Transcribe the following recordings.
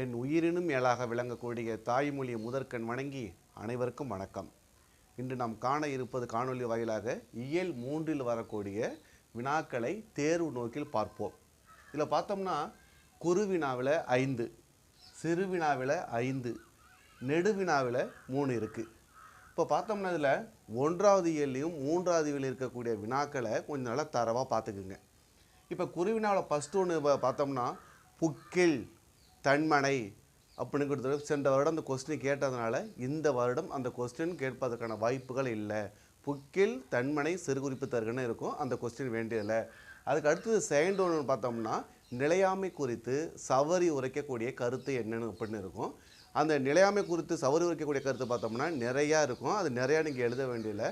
என் உயிரினும் மேலாக விளங்கக்கூடிய தாய்மொழி முதற்கண் வணங்கி அனைவருக்கும் வணக்கம். இன்று நாம் காண இருப்பது காணொலி வாயிலாக இயல் மூன்றில் வரக்கூடிய வினாக்களை தேர்வு நோக்கில் பார்ப்போம். இதில் பார்த்தோம்னா குறுவினாவில் ஐந்து சிறுவினாவில் ஐந்து நெடுவினாவில் மூணு இருக்குது இப்போ பார்த்தோம்னா இதில் ஒன்றாவது இயல்லையும் மூன்றாவது இயல் இருக்கக்கூடிய வினாக்களை கொஞ்சம் நல்லா தரவாக பார்த்துக்குங்க. இப்போ குருவினாவில் ஃபஸ்ட்டு ஒன்று பார்த்தோம்னா புக்கில் தன்மனை அப்படின்னு கொடுத்து சென்ற வருடம் அந்த கொஸ்டின் கேட்டதுனால இந்த வருடம் அந்த கொஸ்டின் கேட்பதற்கான வாய்ப்புகள் இல்லை. புக்கில் தன்மனை சிறுகுறிப்பு தருகன்னு இருக்கும். அந்த கொஸ்டின் வேண்டியதில்லை. அதுக்கு அடுத்தது செகண்ட் ஒன்று பார்த்தோம்னா நிலையாமை குறித்து சவரி உரைக்கக்கூடிய கருத்து என்னென்னு அப்படின்னு இருக்கும். அந்த நிலையாமை குறித்து சவரி உரைக்கக்கூடிய கருத்து பார்த்தோம்னா நிறையா இருக்கும். அது நிறையா நீங்கள் எழுத வேண்டியதில்லை.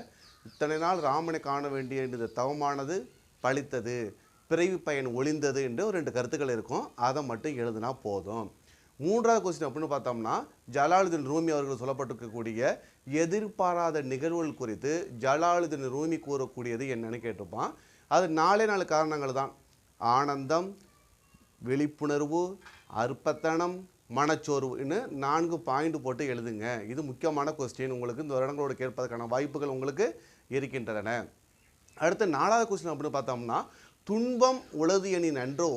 இத்தனை நாள் ராமனை காண வேண்டிய இந்த தவமானது பழித்தது. பிறவி பயன் ஒளிந்தது என்று ஒரு ரெண்டு கருத்துக்கள் இருக்கும். அதை மட்டும் எழுதுனா போதும். மூன்றாவது கொஸ்டின் அப்படின்னு பார்த்தோம்னா ஜலாலுதீன் ரூமி அவர்கள் சொல்லப்பட்டிருக்கக்கூடிய எதிர்பாராத நிகழ்வுகள் குறித்து ஜலாலுதீன் ரூமி கூறக்கூடியது என்னன்னு கேட்டிருப்பான். அது நாலே நாலு காரணங்கள் தான். ஆனந்தம் விழிப்புணர்வு அற்பத்தனம் மனச்சோர்வுன்னு நான்கு பாயிண்ட் போட்டு எழுதுங்க. இது முக்கியமான கொஸ்டின் உங்களுக்கு இந்த வருடங்களோட கேட்பதற்கான வாய்ப்புகள் உங்களுக்கு இருக்கின்றன. அடுத்து நாலாவது கொஸ்டின் அப்படின்னு பார்த்தோம்னா துன்பம் உளது எனின் அன்றோ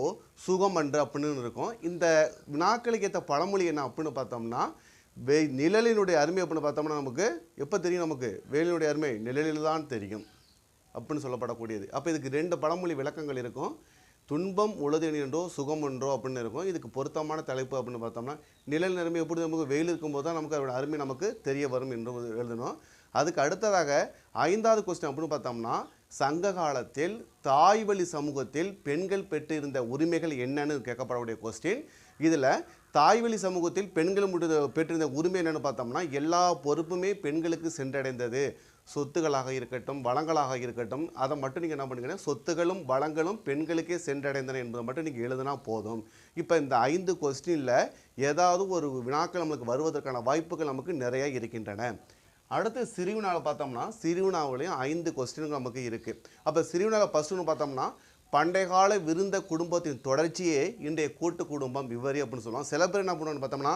சுகம் அன்று அப்படின்னு இருக்கும். இந்த வினாக்களுக்கு ஏற்ற பழமொழி என்ன அப்படின்னு பார்த்தோம்னா வெ நிழலினுடைய அருமை அப்படின்னு பார்த்தோம்னா நமக்கு எப்போ தெரியும் நமக்கு? வெயிலினுடைய அருமை நிழலில் தான் தெரியும் அப்படின்னு சொல்லப்படக்கூடியது. அப்போ இதுக்கு ரெண்டு பழமொழி விளக்கங்கள் இருக்கும். துன்பம் உளது என்றோ சுகம் என்றோ அப்படின்னு இருக்கும். இதுக்கு பொருத்தமான தலைப்பு அப்படின்னு பார்த்தோம்னா நிழல் நிலைமை எப்படி நமக்கு வெயில் இருக்கும்போது தான் நமக்கு அதோட அருமை நமக்கு தெரிய வரும் என்று எழுதணும் அதுக்கு அடுத்ததாக ஐந்தாவது கொஸ்டின் அப்படின்னு பார்த்தோம்னா சங்க காலத்தில் தாய்வழி சமூகத்தில் பெண்கள் பெற்றிருந்த உரிமைகள் என்னன்னு கேட்கப்படக்கூடிய கொஸ்டின் இதில் தாய்வழி சமூகத்தில் பெண்கள் பெற்றிருந்த உரிமை என்னென்னு பார்த்தோம்னா எல்லா பொறுப்புமே பெண்களுக்கு சென்றடைந்தது. சொத்துகளாக இருக்கட்டும் வளங்களாக இருக்கட்டும் அதை மட்டும் நீங்கள் என்ன பண்ணுங்கன்னா சொத்துகளும் வளங்களும் பெண்களுக்கே சென்றடைந்தன என்பதை மட்டும் நீங்கள் எழுதுனா போதும். இப்போ இந்த ஐந்து கொஸ்டினில் ஏதாவது ஒரு வினாக்கள் நம்மளுக்கு வருவதற்கான வாய்ப்புகள் நமக்கு நிறையா இருக்கின்றன. அடுத்து சிறுவினாவில் பார்த்தோம்னா சிறுவினாவிலையும் ஐந்து கொஸ்டின்கள் நமக்கு இருக்குது அப்போ சிறுவினாவில் ஃபஸ்ட்டுன்னு பார்த்தோம்னா பண்டைய கால விருந்த குடும்பத்தின் தொடர்ச்சியே இன்றைய கூட்டு குடும்பம் விவரி அப்படின்னு சொல்லுவோம் சில பேர் என்ன பண்ணுவாங்க பார்த்தோம்னா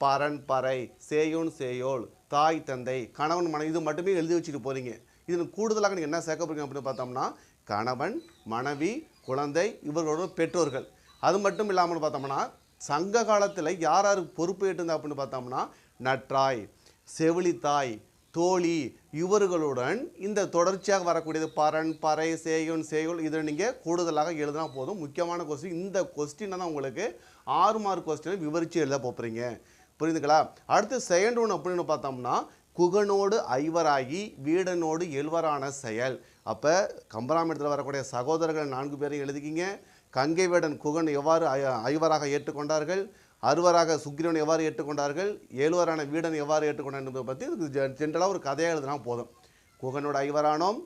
பரன் பறை சேயோன் சேயோல் தாய் தந்தை கணவன் மனைவி இது மட்டுமே எழுதி வச்சுட்டு போகிறீங்க இதில் கூடுதலாக நீங்கள் என்ன சேர்க்க போகிறீங்க அப்படின்னு பார்த்தோம்னா கணவன் மனைவி குழந்தை இவர்களோட பெற்றோர்கள். அது மட்டும் இல்லாமல் பார்த்தோம்னா சங்க காலத்தில் யார் யார் பொறுப்பு ஏற்றுந்தா அப்படின்னு பார்த்தோம்னா நற்றாய் செவிலித்தாய் தோழி இவர்களுடன் இந்த தொடர்ச்சியாக வரக்கூடியது பரன் பறை சேயோன் சேயோல் இதை நீங்கள் கூடுதலாக எழுதினா போதும். முக்கியமான கொஸ்டின் இந்த கொஸ்டினை தான் உங்களுக்கு ஆறு மார்க் கொஸ்டினை விவரித்து எழுத போகிறீங்க புரியுதுங்களா அடுத்து செகண்ட் ஒன் அப்படின்னு பார்த்தோம்னா குகனோடு ஐவராகி வீடனோடு எழுவரான செயல். அப்போ கம்பராமிடத்தில் வரக்கூடிய சகோதரர்கள் நான்கு பேரையும் எழுதிக்கிங்க கங்கை வேடன் குகன் எவ்வாறு ஐ- ஐவராக ஏற்றுக்கொண்டார்கள்? அறுவராக சுக்கிரவன் எவ்வாறு ஏற்றுக்கொண்டார்கள்? ஏழுவரான வீடன் எவ்வாறு ஏற்றுக்கொண்டார் என்பதை பற்றி இதுக்கு ஜென்ரலாக ஒரு கதையாக எழுதினா போதும். குகனோட ஐவரானோம்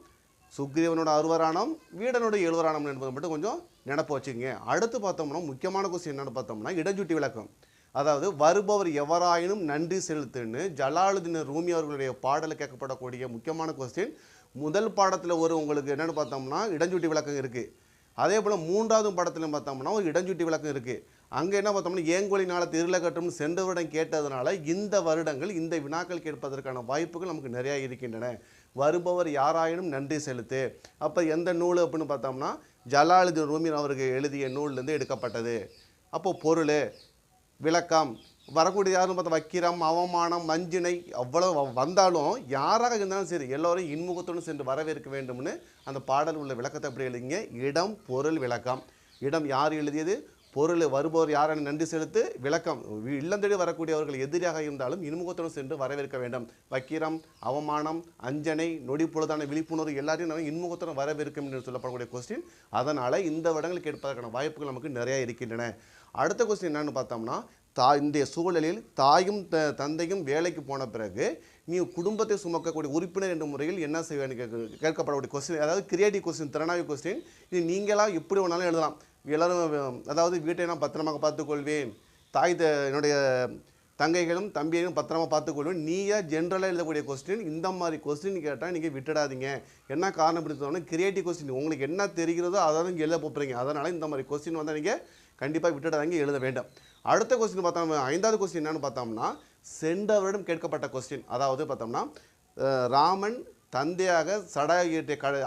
சுக்ரீவனோட அறுவரானம் வீடனோட எழுவரானம் என்பதை மட்டும் கொஞ்சம் நினப்பு வச்சுக்கோங்க. அடுத்து பார்த்தோம்னா முக்கியமான கொஸ்டின் என்னென்னு பார்த்தோம்னா இடஞ்சுட்டி விளக்கம். அதாவது வருபவர் எவராயினும் நன்றி செலுத்துன்னு ஜலாலுதீன் ரூமி அவர்களுடைய பாடலில் கேட்கப்படக்கூடிய முக்கியமான கொஸ்டின் முதல் பாடத்தில் ஒரு உங்களுக்கு என்னென்னு பார்த்தோம்னா இடஞ்சுட்டி விளக்கம் இருக்குது அதே போல் மூன்றாவது படத்தில் பார்த்தோம்னா ஒரு இடஞ்சுட்டி விளக்கம் இருக்குது அங்கே என்ன பார்த்தோம்னா ஏங்கொழினால திருளகட்டும் சென்ற வருடம் கேட்டதுனால இந்த வருடங்கள் இந்த வினாக்கள் கேட்பதற்கான வாய்ப்புகள் நமக்கு நிறையா இருக்கின்றன. வருபவர் யாராயினும் நன்றி செலுத்து. அப்போ எந்த நூல் அப்படின்னு பார்த்தோம்னா ஜலாலுதீன் ரூமின் அவருக்கு எழுதிய நூல்லேருந்து எடுக்கப்பட்டது. அப்போது பொருள் விளக்கம் வரக்கூடிய யாருன்னு பார்த்தா வக்கிரம் அவமானம் வஞ்சினை அவ்வளோ வ- வந்தாலும் யாராக இருந்தாலும் சரி எல்லோரும் இன்முகத்துடன் சென்று வரவேற்க வேண்டும்னு அந்த பாடல் உள்ள விளக்கத்தை எப்படி எழுதிங்க. இடம் பொருள் விளக்கம். இடம் யார் எழுதியது? பொருள் வருபவர் யாரென நன்றி செலுத்து விளக்கம். வி- இல்லம் தேடி வரக்கூடியவர்கள் எதிரியாக இருந்தாலும் இன்முகத்துடன் சென்று வரவேற்க வேண்டும். வக்கிரம் அவமானம் அஞ்சனை நொடி பொழுதான விழிப்புணர்வு எல்லாத்தையும் நம்ம இன்முகத்துடன் வரவேற்கும் என்று சொல்லப்படக்கூடிய கொஸ்டின் அதனால் இந்த வருடங்கள் கேட்பதற்கான வாய்ப்புகள் நமக்கு நிறைய இருக்கின்றன. அடுத்த கொஸ்டின் என்னன்னு பார்த்தோம்னா தா இந்திய சூழலில் தாயும் த தந்தையும் வேலைக்கு போன பிறகு நீ குடும்பத்தை சுமக்கக்கூடிய உறுப்பினர் என்ற முறையில் என்ன செய்வேன்னு கேட்க- கேட்கப்படக்கூடிய கொஸ்டின் அதாவது கிரியேட்டிவ் கொஸ்டின் திறனாய்வு கொஸ்டின் இது நீங்களாக எப்படி வேணாலும் எழுதலாம். எல்லோரும் அதாவது வீட்டை நான் பத்திரமாக பார்த்துக்கொள்வேன். தாய் த- என்னுடைய தங்கைகளும் தம்பியையும் பத்திரமா பார்த்துக்கொள்வேன். நீயே ஜென்ரலாக எழுதக்கூடிய கொஸ்டின் இந்த மாதிரி கொஸ்டின் கேட்டால் நீங்கள் விட்டுடாதீங்க. என்ன காரணம் பிடிச்சோன்னா சொன்னோன்னா கிரியேட்டிவ் கொஸ்டின் உங்களுக்கு என்ன தெரிகிறதோ அதை தான் எழுத போகிறீங்க அதனால் இந்த மாதிரி கொஸ்டின் வந்தால் நீங்கள் கண்டிப்பாக விட்டுடாதீங்க எழுத வேண்டும். அடுத்த கொஸ்டின் பார்த்தோம் ஐந்தாவது கொஸ்டின் என்னென்னு பார்த்தோம்னா சென்ற வருடம் கேட்கப்பட்ட கொஸ்டின் அதாவது பார்த்தோம்னா ராமன் தந்தையாக சடாயு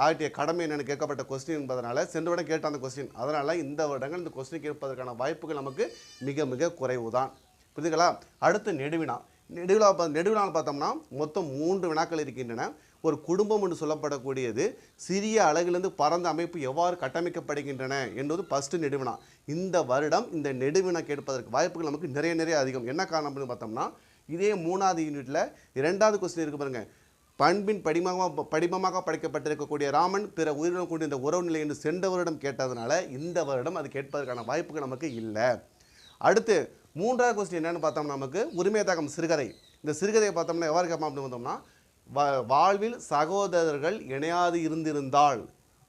ஆற்றிய கட கடமை என்னென்னு கேட்கப்பட்ட கொஸ்டின் என்பதனால் சென்ற வருடம் கேட்ட அந்த கொஸ்டின் அதனால் இந்த வருடங்கள் இந்த கொஸ்டின் கேட்பதற்கான வாய்ப்புகள் நமக்கு மிக மிக குறைவு தான் புரியுதுங்களா அடுத்து நெடுவினா நெடுவிழா நெடுவிழான்னு பார்த்தோம்னா மொத்தம் மூன்று வினாக்கள் இருக்கின்றன. ஒரு குடும்பம் என்று சொல்லப்படக்கூடியது சிறிய அளவிலிருந்து பரந்த அமைப்பு எவ்வாறு கட்டமைக்கப்படுகின்றன என்பது ஃபஸ்ட்டு நெடுவினா. இந்த வருடம் இந்த நெடுவினா கேட்பதற்கு வாய்ப்புகள் நமக்கு நிறைய நிறைய அதிகம். என்ன காரணம் அப்படின்னு பார்த்தோம்னா இதே மூணாவது யூனிட்டில் இரண்டாவது கொஸ்டின் இருக்கு பாருங்க. பண்பின் படிமமாக படிமமாக படைக்கப்பட்டிருக்கக்கூடிய ராமன் பிற உயிரினம் கொண்டு இந்த உறவு நிலை என்று சென்ற வருடம் கேட்டதுனால இந்த வருடம் அது கேட்பதற்கான வாய்ப்புகள் நமக்கு இல்லை. அடுத்து மூன்றாவது கொஸ்டின் என்னென்னு பார்த்தோம்னா நமக்கு உரிமை சிறுகதை. இந்த சிறுகதையை பார்த்தோம்னா எவ்வாறு கேட்போம் அப்படின்னு பார்த்தோம்னா வாழ்வில் சகோதரர்கள் இணையாது இருந்திருந்தால்.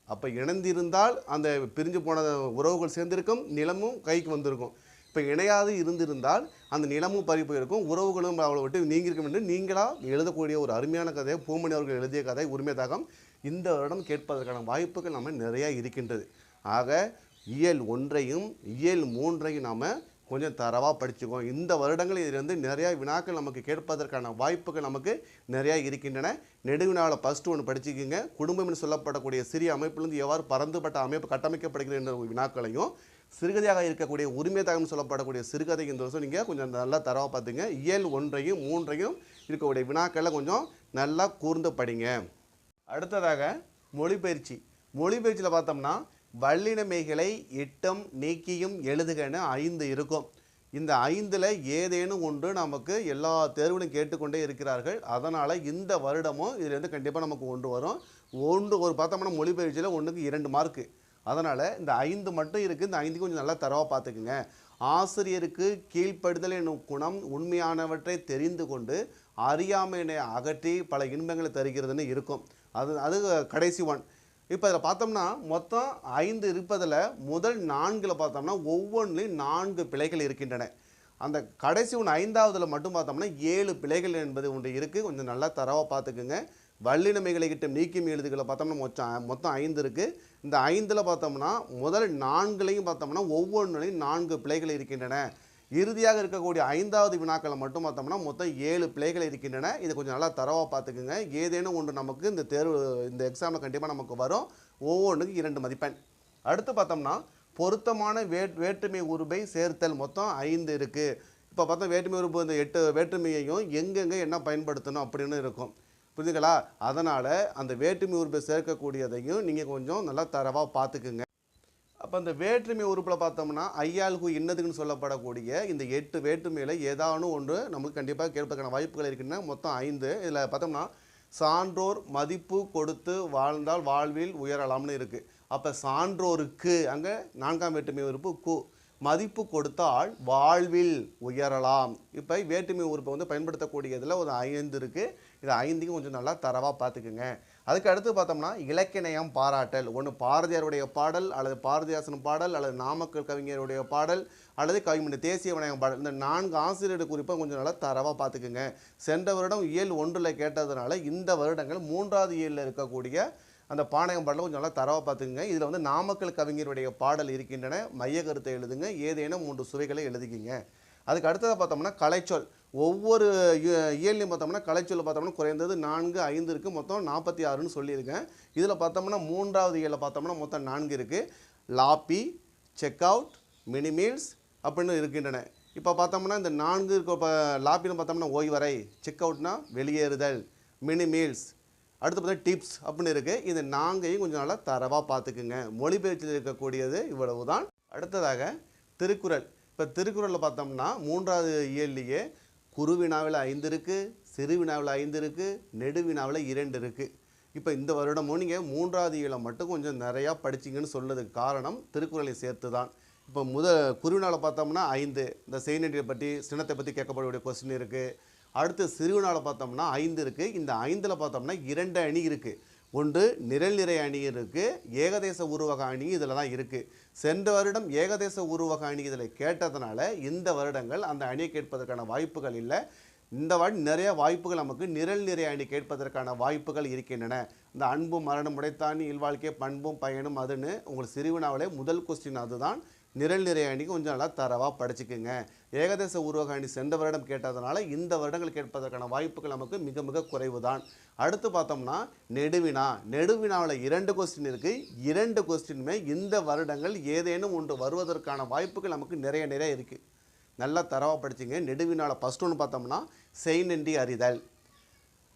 அப்போ இணைந்திருந்தால் அந்த பிரிஞ்சு போன உறவுகள் சேர்ந்திருக்கும் நிலமும் கைக்கு வந்திருக்கும். இப்போ இணையாது இருந்திருந்தால் அந்த நிலமும் பறி போயிருக்கும் உறவுகளும் அவளை விட்டு நீங்கியிருக்கும் என்று நீங்களாக எழுதக்கூடிய ஒரு அருமையான கதை பூமணி அவர்கள் எழுதிய கதை உரிமை தாகம் இந்த வருடம் கேட்பதற்கான வாய்ப்புகள் நம்ம நிறையா இருக்கின்றது. ஆக இயல் ஒன்றையும் இயல் மூன்றையும் நாம் கொஞ்சம் தரவாக படிச்சுக்கோம் இந்த வருடங்கள் இதிலிருந்து நிறையா வினாக்கள் நமக்கு கேட்பதற்கான வாய்ப்புகள் நமக்கு நிறையா இருக்கின்றன. நெடுவினாவில் ஃபஸ்ட்டு ஒன்று படிச்சுக்கிங்க. குடும்பம் என்று சொல்லப்படக்கூடிய சிறிய அமைப்பிலிருந்து எவ்வாறு பரந்துபட்ட அமைப்பு கட்டமைக்கப்படுகிறது என்ற ஒரு வினாக்களையும் சிறுகதையாக இருக்கக்கூடிய உரிமை தகவல் சொல்லப்படக்கூடிய சிறுகதை இந்த வருஷம் நீங்கள் கொஞ்சம் நல்லா தரவாக பார்த்துங்க. இயல் ஒன்றையும் மூன்றையும் இருக்கக்கூடிய வினாக்களை கொஞ்சம் நல்லா கூர்ந்து படிங்க. அடுத்ததாக மொழிபெயர்ச்சி. மொழிபெயர்ச்சியில் பார்த்தோம்னா வல்லினமைகளை இட்டம் நீக்கியும் எழுதுகன்னு ஐந்து இருக்கும். இந்த ஐந்தில் ஏதேனும் ஒன்று நமக்கு எல்லா தேர்விலும் கேட்டுக்கொண்டே இருக்கிறார்கள். அதனால் இந்த வருடமும் இதுலேருந்து கண்டிப்பாக நமக்கு ஒன்று வரும். ஒன்று ஒரு பார்த்தோம்னா மொழிபெயர்ச்சியில் ஒன்றுக்கு இரண்டு மார்க்கு அதனால் இந்த ஐந்து மட்டும் இருக்குது இந்த ஐந்து கொஞ்சம் நல்லா தரவாக பார்த்துக்குங்க. ஆசிரியருக்கு கீழ்ப்படுதல் என்னும் குணம் உண்மையானவற்றை தெரிந்து கொண்டு அறியாமையினை அகற்றி பல இன்பங்களை தருகிறதுன்னு இருக்கும். அது அது கடைசி ஒன் இப்போ இதில் பார்த்தோம்னா மொத்தம் ஐந்து இருப்பதில் முதல் நான்கில் பார்த்தோம்னா ஒவ்வொன்றிலையும் நான்கு பிழைகள் இருக்கின்றன. அந்த கடைசி ஒன்று ஐந்தாவதில் மட்டும் பார்த்தோம்னா ஏழு பிழைகள் என்பது ஒன்று இருக்குது. கொஞ்சம் நல்லா தரவாக பார்த்துக்குங்க. வல்லினமைகளை கிட்ட நீக்கும் எழுதுகளை பார்த்தோம்னா மொத்தம் மொத்தம் ஐந்து இருக்குது இந்த ஐந்தில் பார்த்தோம்னா முதல் நான்குலையும் பார்த்தோம்னா ஒவ்வொன்றிலையும் நான்கு பிழைகள் இருக்கின்றன. இறுதியாக இருக்கக்கூடிய ஐந்தாவது வினாக்களை மட்டும் பார்த்தோம்னா மொத்தம் ஏழு பிழைகள் இருக்கின்றன. இதை கொஞ்சம் நல்லா தரவாக பார்த்துக்குங்க. ஏதேனும் ஒன்று நமக்கு இந்த தேர்வு இந்த எக்ஸாமில் கண்டிப்பாக நமக்கு வரும். ஒவ்வொன்றுக்கு இரண்டு மதிப்பெண். அடுத்து பார்த்தோம்னா பொருத்தமான வே வேற்றுமை உருபை சேர்த்தல். மொத்தம் ஐந்து இருக்குது இப்போ பார்த்தா வேற்றுமை உறுப்பு இந்த எட்டு வேற்றுமையையும் எங்கெங்கே என்ன பயன்படுத்தணும் அப்படின்னு இருக்கும். புரியுதுங்களா அதனால் அந்த வேற்றுமை உறுப்பை சேர்க்கக்கூடியதையும் நீங்கள் கொஞ்சம் நல்லா தரவாக பார்த்துக்குங்க. அப்போ அந்த வேற்றுமை உறுப்பில் பார்த்தோம்னா ஐயாளுக்கு இன்னதுக்குன்னு சொல்லப்படக்கூடிய இந்த எட்டு வேற்றுமையில் ஏதாவது ஒன்று நமக்கு கண்டிப்பாக கேட்பதற்கான வாய்ப்புகள் இருக்குன்னா மொத்தம் ஐந்து. இதில் பார்த்தோம்னா சான்றோர் மதிப்பு கொடுத்து வாழ்ந்தால் வாழ்வில் உயரலாம்னு இருக்குது அப்போ சான்றோருக்கு அங்கே நான்காம் வேற்றுமை உறுப்பு கு மதிப்பு கொடுத்தால் வாழ்வில் உயரலாம். இப்போ வேற்றுமை உறுப்பை வந்து பயன்படுத்தக்கூடியதில் ஒரு ஐந்து இருக்குது இது ஐந்தையும் கொஞ்சம் நல்லா தரவாக பார்த்துக்குங்க. அதுக்கு அடுத்து பார்த்தோம்னா இலக்கிணையம் பாராட்டல். ஒன்று பாரதியாருடைய பாடல் அல்லது பாரதிதாசன் பாடல் அல்லது நாமக்கல் கவிஞருடைய பாடல் அல்லது கவிமணி தேசிய விநாயகம் பாடல். இந்த நான்கு ஆசிரியர் குறிப்பாக கொஞ்சம் நல்லா தரவாக பார்த்துக்குங்க. சென்ற வருடம் இயல் ஒன்றில் கேட்டதுனால இந்த வருடங்கள் மூன்றாவது இயலில் இருக்கக்கூடிய அந்த பாளையம் பாடலை கொஞ்சம் நல்லா தரவாக பார்த்துக்குங்க. இதில் வந்து நாமக்கல் கவிஞருடைய பாடல் இருக்கின்றன. மைய கருத்தை எழுதுங்க. ஏதேனும் மூன்று சுவைகளை எழுதிக்கிங்க. அதுக்கு அடுத்ததாக பார்த்தோம்னா கலைச்சொல். ஒவ்வொரு இய- இயல்லையும் பார்த்தோம்னா கலைச்சொல் பார்த்தோம்னா குறைந்தது நான்கு ஐந்து இருக்குது மொத்தம் நாற்பத்தி ஆறுன்னு சொல்லியிருக்கேன். இதில் பார்த்தோம்னா மூன்றாவது இயலில் பார்த்தோம்னா மொத்தம் நான்கு இருக்குது lobby check out mini meals அப்படின்னு இருக்கின்றன. இப்போ பார்த்தோம்னா இந்த நான்கு இருக்க இப்போ லாப்பின்னு பார்த்தோம்னா ஓய்வரை செக் அவுட்னா வெளியேறுதல் மினி மீல்ஸ். அடுத்து பார்த்தா டிப்ஸ் அப்படின்னு இருக்குது இது நான்கையும் கொஞ்சம் நல்லா தரவாக பார்த்துக்குங்க. மொழிபெயர்ச்சியில் இருக்கக்கூடியது இவ்வளவு தான் அடுத்ததாக திருக்குறள். இப்போ திருக்குறளில் பார்த்தோம்னா மூன்றாவது இயல்லையே குறுவினாவில் ஐந்து இருக்குது சிறுவினாவில் ஐந்து இருக்குது நெடுவினாவில் இரண்டு இருக்குது இப்போ இந்த வருடமும் நீங்கள் மூன்றாவது இயலை மட்டும் கொஞ்சம் நிறையா படிச்சிங்கன்னு சொல்லதுக்கு காரணம் திருக்குறளை சேர்த்து தான் இப்போ முத குருவினாவில் பார்த்தோம்னா ஐந்து இந்த செய்நெடியை பற்றி சின்னத்தை பற்றி கேட்கப்படக்கூடிய கொஸ்டின் இருக்குது அடுத்து சிறுவினாவில் பார்த்தோம்னா ஐந்து இருக்குது இந்த ஐந்தில் பார்த்தோம்னா இரண்டு அணி இருக்குது ஒன்று நிரல் நிறை அணி இருக்குது ஏகதேச உருவக அணி இதில் தான் இருக்குது சென்ற வருடம் ஏகதேச உருவக அணி இதில் கேட்டதுனால இந்த வருடங்கள் அந்த அணியை கேட்பதற்கான வாய்ப்புகள் இல்லை. இந்த வாட்டி நிறைய வாய்ப்புகள் நமக்கு நிரல் நிறை அணி கேட்பதற்கான வாய்ப்புகள் இருக்கின்றன. இந்த அன்பும் மரணம் உடைத்தானி இல்வாழ்க்கை பண்பும் பயனும் அதுன்னு உங்களுக்கு சிறுவினாவிலே முதல் கொஸ்டின் அதுதான். நிரல் நிறை அணி கொஞ்சம் நல்லா தரவாக படிச்சுக்குங்க. ஏகதேச உருவக அணி சென்ற வருடம் கேட்டதுனால இந்த வருடங்கள் கேட்பதற்கான வாய்ப்புகள் நமக்கு மிக மிக குறைவு தான் அடுத்து பார்த்தோம்னா நெடுவினா. நெடுவினாவில் இரண்டு கொஸ்டின் இருக்குது இரண்டு கொஸ்டினுமே இந்த வருடங்கள் ஏதேனும் ஒன்று வருவதற்கான வாய்ப்புகள் நமக்கு நிறைய நிறைய இருக்குது நல்லா தரவாக படிச்சுங்க. நெடுவினாவில் ஃபஸ்ட் ஒன்று பார்த்தோம்னா செய்நன்றி அறிதல்.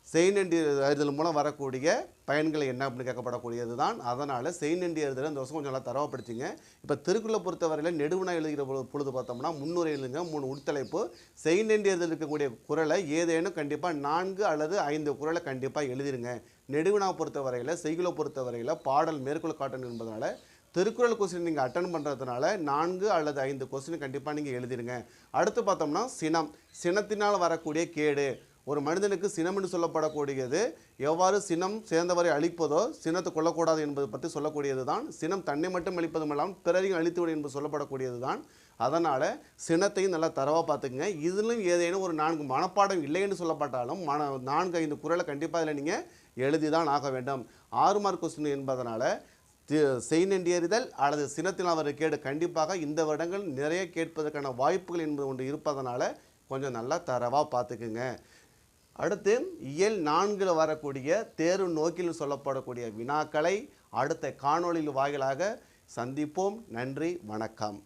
செய்நன்றி அறிதல் மூலம் வரக்கூடிய பயன்கள் என்ன அப்படின்னு கேட்கப்படக்கூடியது தான் அதனால் செய்நன்றி எழுதுகிற இந்த வருஷம் கொஞ்சம் நல்லா தரவப்படுத்திங்க. இப்போ திருக்குறளை பொறுத்தவரையில் நெடுவினா எழுதுகிற பொழுது பொழுது பார்த்தோம்னா முன்னுரை எழுதுங்க மூணு உட்தலைப்பு செய்நன்றி அறிதல் இருக்கக்கூடிய குரலை ஏதேனும் கண்டிப்பாக நான்கு அல்லது ஐந்து குரலை கண்டிப்பாக எழுதிருங்க. நெடுவினா பொறுத்தவரையில் செய்குலை பொறுத்தவரையில் பாடல் மேற்கொள்ள காட்டணும் என்பதனால் திருக்குறள் கொஸ்டின் நீங்கள் அட்டன் பண்ணுறதுனால நான்கு அல்லது ஐந்து கொஸ்டின் கண்டிப்பாக நீங்கள் எழுதிடுங்க அடுத்து பார்த்தோம்னா சினம். சினத்தினால் வரக்கூடிய கேடு. ஒரு மனிதனுக்கு சினம் என்று சொல்லப்படக்கூடியது எவ்வாறு சினம் சேர்ந்தவரை அழிப்பதோ சினத்தை கொள்ளக்கூடாது என்பது பற்றி சொல்லக்கூடியது தான் சினம் தன்னை மட்டும் அழிப்பதுமில்லாமல் பிறரையும் அழித்துவிடும் என்பது சொல்லப்படக்கூடியது தான் அதனால் சினத்தையும் நல்லா தரவாக பார்த்துக்குங்க. இதிலும் ஏதேனும் ஒரு நான்கு மனப்பாடம் இல்லை என்று சொல்லப்பட்டாலும் மன நான்கு ஐந்து குரலை கண்டிப்பாக இதில் நீங்கள் எழுதி தான் ஆக வேண்டும். ஆறு மார்க் கொஸ்டின் என்பதனால் தி- செய்நெண்டியறிதல் அல்லது சினத்தில் அவர் கேடு கண்டிப்பாக இந்த வருடங்கள் நிறைய கேட்பதற்கான வாய்ப்புகள் என்பது ஒன்று இருப்பதனால கொஞ்சம் நல்லா தரவாக பார்த்துக்குங்க. அடுத்து இயல் நான்கில் வரக்கூடிய தேர்வு நோக்கில் சொல்லப்படக்கூடிய வினாக்களை அடுத்த காணொளியில் வாயிலாக சந்திப்போம். நன்றி வணக்கம்.